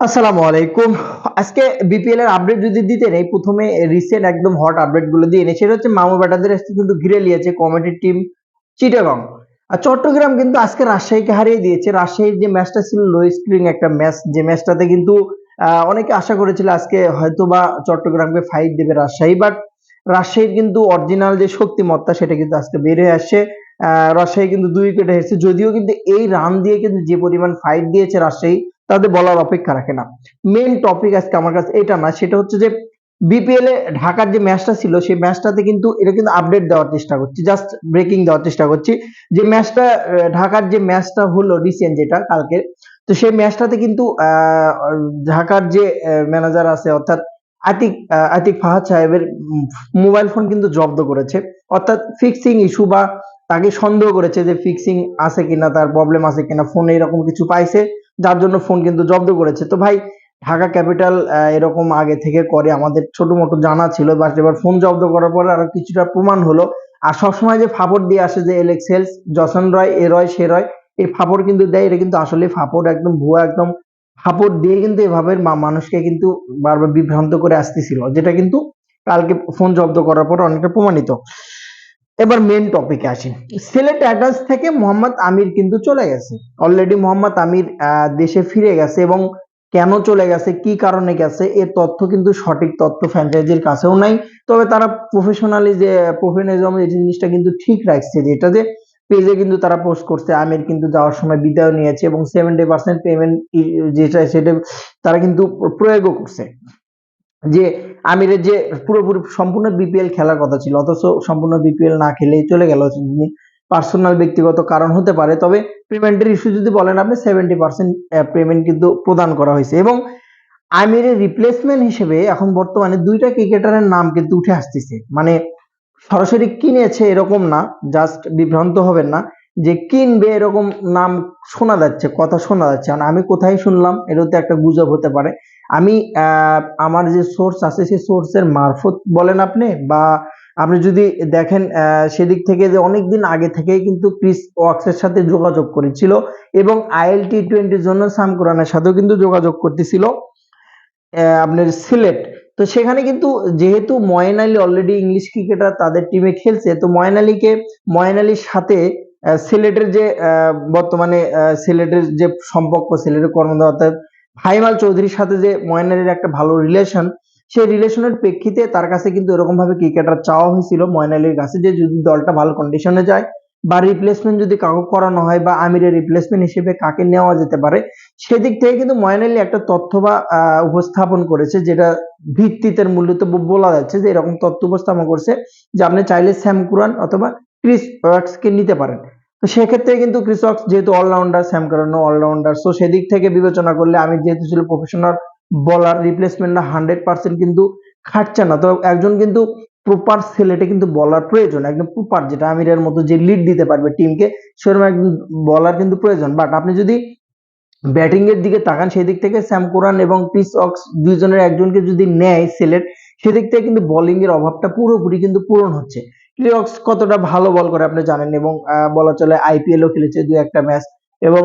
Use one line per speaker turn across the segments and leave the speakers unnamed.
আসসালামু আলাইকুম। আজকে বিপিএল এর আপডেট যদি দিতে নেই প্রথমে রিসেন্ট একদম হট আপডেটগুলো দিয়ে সেটা হচ্ছে মামু ব্যাটাদের আজকে কিন্তু ঘিরে নিয়েছে কমিটি টিম চিটাগং আর চট্টগ্রাম কিন্তু আজকে রাজশাহীকে হারিয়ে দিয়েছে। রাজশাহীর যে ম্যাচটা ছিল লো স্ক্রিন একটা ম্যাচ যে ম্যাচটাতে কিন্তু অনেকে আশা করেছিল আজকে হয়তো বা চট্টগ্রামকে ফাইট দেবে রাজশাহী। বাট রাজশাহীর কিন্তু অরিজিনাল যে শক্তিমত্তা, সেটা কিন্তু আজকে বের হয়ে আসছে। রাজশাহী কিন্তু দুই উইকেটে হেরছে। যদিও কিন্তু এই রান দিয়ে কিন্তু যে পরিমাণ ফাইট দিয়েছে রাজশাহী তাদের বলার অপেক্ষা রাখে না। মেন টপিক আজকে আমার কাছে এটা না, সেটা হচ্ছে যে বিপিএল এ ঢাকার যে ম্যাচটা ছিল, সেই ম্যাচটাতে কিন্তু এটা কিন্তু আপডেট দেওয়ার চেষ্টা করছি জাস্ট ব্রেকিং দেওয়ার চেষ্টা করছি। যে ম্যাচটা ঢাকার যে ম্যাচটা হলো রিসেন্ট যেটা কালকে তো সেই ম্যাচটাতে কিন্তু ঢাকার যে ম্যানেজার আছে, অর্থাৎ আতিক আতিক ফাহাদ সাহেবের মোবাইল ফোন কিন্তু জব্দ করেছে। অর্থাৎ ফিক্সিং ইস্যু বা তাকে সন্দেহ করেছে যে ফিক্সিং আছে কিনা, তার প্রবলেম আছে কিনা ফোনে এরকম কিছু পাইছে। যার জন্য ফোন কিন্তু জব্দ করেছে। তো ভাই, ঢাকা ক্যাপিটাল এরকম আগে থেকে করে, আমাদের ছোট মোটো জানা ছিল বাট এবার ফোন জব্দ করার পরে আরও কিছুটা প্রমাণ হলো। আর সবসময় যে ফাপড় দিয়ে আসে যে এলেক্স হেলস যশন রয় এ রয় সে রয় এই ফাপড় কিন্তু দেয়, এটা কিন্তু আসলে ফাপড় একদম, ভুয়া একদম ফাপড় দিয়ে কিন্তু এভাবে মানুষকে কিন্তু বারবার বিভ্রান্ত করে আসতেছিল, যেটা কিন্তু কালকে ফোন জব্দ করার পর অনেকটা প্রমাণিত। এবার মেন টপিকে আসি। সিলেট টাইটান্স থেকে মোহাম্মদ আমির কিন্তু চলে গেছে। অলরেডি মোহাম্মদ আমির দেশে ফিরে গেছে এবং কেন চলে গেছে, কি কারণে গেছে এর তথ্য কিন্তু সঠিক তথ্য ফ্র্যাঞ্চাইজির কাছেও নাই। তবে তারা প্রফেশনালি যে প্রফেশনালিজম এই জিনিসটা কিন্তু ঠিক রাখছে, যেটা যে পেজে কিন্তু তারা পোস্ট করছে, আমির কিন্তু যাওয়ার সময় বিদায় নিয়েছে এবং সেভেন্টি পার্সেন্ট পেমেন্ট যেটা সেটা তারা কিন্তু প্রয়োগও করছে। যে আমিরের যে পুরোপুরি সম্পূর্ণ বিপিএল খেলার কথা ছিল, অথচ সম্পূর্ণ বিপিএল না খেলেই চলে গেল। পার্সোনাল ব্যক্তিগত কারণ হতে পারে, তবে পেমেন্টের ইস্যু যদি বলেন আপনি সেভেন্টি পার্সেন্ট পেমেন্ট কিন্তু প্রদান করা হয়েছে। এবং আমিরের রিপ্লেসমেন্ট হিসেবে এখন বর্তমানে দুইটা ক্রিকেটারের নাম কিন্তু উঠে আসতেছে। মানে সরাসরি কিনেছে এরকম না জাস্ট বিভ্রান্ত হবেন না। যে কিনবে এরকম নাম শোনা যাচ্ছে, কথা শোনা যাচ্ছে। মানে আমি কোথায় শুনলাম এটাতে একটা গুজব হতে পারে। আমি আমার যে সোর্স আছে, সেই সোর্সের মারফত বলেন আপনি, বা আপনি যদি দেখেন সেদিক থেকে যে অনেকদিন আগে থেকেই কিন্তু ক্রিস ওয়াক্সের সাথে যোগাযোগ করেছিল, এবং আইএল টি টোয়েন্টির জন্য সাম কোরআনের সাথেও কিন্তু যোগাযোগ করতেছিল আপনার সিলেট। তো সেখানে কিন্তু যেহেতু Moeen Ali already English cricketer তাদের টিমে খেলছে, তো ময়েন আলীকে, ময়েন আলীর সাথে সিলেটের যে বর্তমানে সিলেটের যে সম্পর্ক, সিলেটের কর্মদাতা ভাইমাল চৌধুরীর সাথে যে ময়েন আলীর একটা ভালো রিলেশন সেই রিলেশনের প্রেক্ষিতে তার কাছে কিন্তু এরকম ভাবে ক্রিকেটার চাওয়া হয়েছিল ময়েন আলীর কাছে যে যদি দলটা ভালো কন্ডিশনে যায় বা রিপ্লেসমেন্ট যদি কাউকে করানো হয় বা আমিরের রিপ্লেসমেন্ট হিসেবে কাকে নেওয়া যেতে পারে, সেদিক থেকে কিন্তু ময়েন আলী একটা তথ্য বা উপস্থাপন করেছে যেটা ভিত্তিতে মূলত ব- বলা যাচ্ছে যে এরকম তথ্য উপস্থাপন করছে যে আপনি চাইলে স্যাম কুরান অথবা ক্রিস ওয়াক্স কে নিতে পারেন। তো সেক্ষেত্রে কিন্তু ওয়াক্স যেহেতু অলরাউন্ডার স্যাম কুরানও অলরাউন্ডার সো সেদিক থেকে বিবেচনা করলে আমি যেহেতু ছিল প্রফেশনাল বলার রিপ্লেসমেন্টটা হান্ড্রেড পার্সেন্ট কিন্তু খাটছে না। তো একজন কিন্তু প্রপার সিলেটে কিন্তু বলার প্রয়োজন, একদম প্রপার যেটা আমিরের মতো যে লিড দিতে পারবে টিমকে সেরকম একজন বলার কিন্তু প্রয়োজন। বাট আপনি যদি ব্যাটিং এর দিকে তাকান সেই দিক থেকে স্যাম কোরান এবং ক্রিস অক্স দুইজনের একজনকে যদি নেয় সিলেট সেদিক থেকে কিন্তু বোলিং এর অভাবটা পুরোপুরি কিন্তু পূরণ হচ্ছে। অক্স কতটা ভালো বল করে আপনি জানেন এবং বলা চলে আইপিএল ও খেলেছে দু একটা ম্যাচ এবং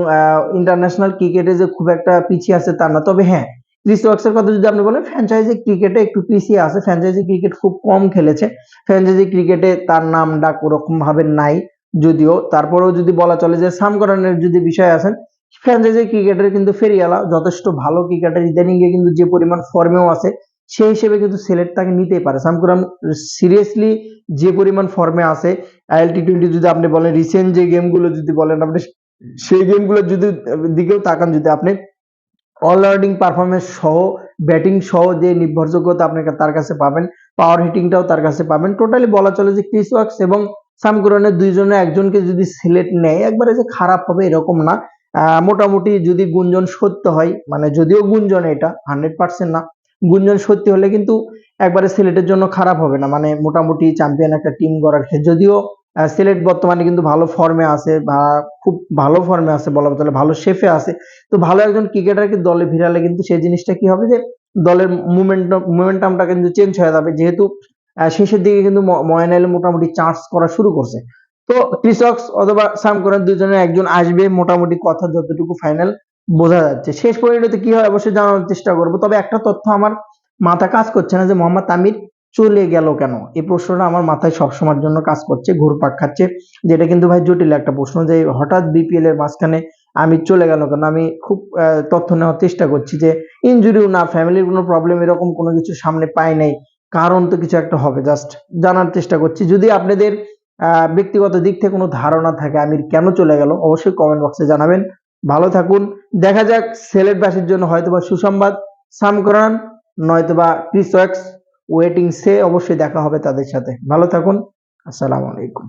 ইন্টারন্যাশনাল ক্রিকেটে যে খুব একটা পিছিয়ে আছে তা না। তবে হ্যাঁ ক্রিস কথা যদি আপনি বলেন ফ্র্যাঞ্চাইজি ক্রিকেটে একটু পিছিয়ে আছে। ফ্র্যাঞ্চাইজি ক্রিকেট খুব কম খেলেছে। ফ্র্যাঞ্চাইজি ক্রিকেটে তার নাম ডাক ওরকম ভাবে নাই যদিও। তারপরেও যদি বলা চলে যে সাম করানের যদি বিষয় আছেন ফ্র্যাঞ্চাইজি ক্রিকেটের কিন্তু ফেরিয়ালা যথেষ্ট ভালো ক্রিকেটার ইদানিং এ কিন্তু যে পরিমাণ ফর্মেও আছে সেই হিসেবে কিন্তু সিলেট তাকে নিতেই পারে। সামকুরান সিরিয়াসলি যে পরিমাণ ফর্মে আছে আইএল টি টোয়েন্টি যদি আপনি বলেন রিসেন্ট যে গেমগুলো যদি বলেন, আপনি সেই গেমগুলোর যদি দিকেও তাকান, যদি আপনি অলরাউন্ডিং পারফরমেন্স সহ ব্যাটিং সহ যে নির্ভরযোগ্যতা আপনি তার কাছে পাবেন পাওয়ার হিটিংটাও তার কাছে পাবেন টোটালি বলা চলে যে ক্রিস ওয়াক্স এবং সাম কুরানের দুইজনে একজনকে যদি সিলেক্ট নেয়, একবারে যে খারাপ হবে এরকম না। মোটামুটি যদি গুঞ্জন সত্য হয় মানে যদিও গুঞ্জন এটা হান্ড্রেড পার্সেন্ট না গুঞ্জন সত্যি হলে কিন্তু একবারে সিলেটের জন্য খারাপ হবে না। মানে মোটামুটি চ্যাম্পিয়ন একটা টিম গড়ার যদিও সিলেট বর্তমানে কিন্তু ভালো ফর্মে আছে বা খুব ভালো ফর্মে আছে বলা চলে ভালো শেফে আছে। তো ভালো একজন ক্রিকেটারকে দলে ভিড়ালে কিন্তু সেই জিনিসটা কি হবে যে, দলের মুভমেন্টাম মুভমেন্টামটা কিন্তু চেঞ্জ হয়ে যাবে। যেহেতু শেষের দিকে কিন্তু ময়েন আলী মোটামুটি চার্জ করা শুরু করছে। তো ক্রিসক্স অথবা সাম করার দুজনের একজন আসবে মোটামুটি কথা যতটুকু ফাইনাল বোঝা যাচ্ছে। শেষ পরিণতি কি হয় অবশ্যই জানানোর চেষ্টা করব। তবে একটা তথ্য আমার মাথা কাজ করছে না যে মোহাম্মদ তামির চলে গেল কেন? এই প্রশ্নটা আমার মাথায় সবসময়ের জন্য কাজ করছে, ঘুরপাক খাচ্ছে। যেটা কিন্তু ভাই জটিল একটা প্রশ্ন যে হঠাৎ বিপিএল এর মাঝখানে আমি চলে গেল কেন? আমি খুব তথ্য নেওয়ার চেষ্টা করছি যে ইনজুরিও না ফ্যামিলির কোনো প্রবলেম এরকম কোনো কিছু সামনে পাই নাই। কারণ তো কিছু একটা হবে জাস্ট জানার চেষ্টা করছি। যদি আপনাদের ব্যক্তিগত দিক থেকে কোনো ধারণা থাকে আমির কেন চলে গেল, অবশ্যই কমেন্ট বক্সে জানাবেন। ভালো থাকুন। দেখা যাক সিলেটবাসীর জন্য হয়তোবা সুসংবাদ। সামকরণ নয়তোবা ক্রিস ওয়েটিং সে অবশ্যই দেখা হবে তাদের সাথে। ভালো থাকুন। আসসালামু আলাইকুম।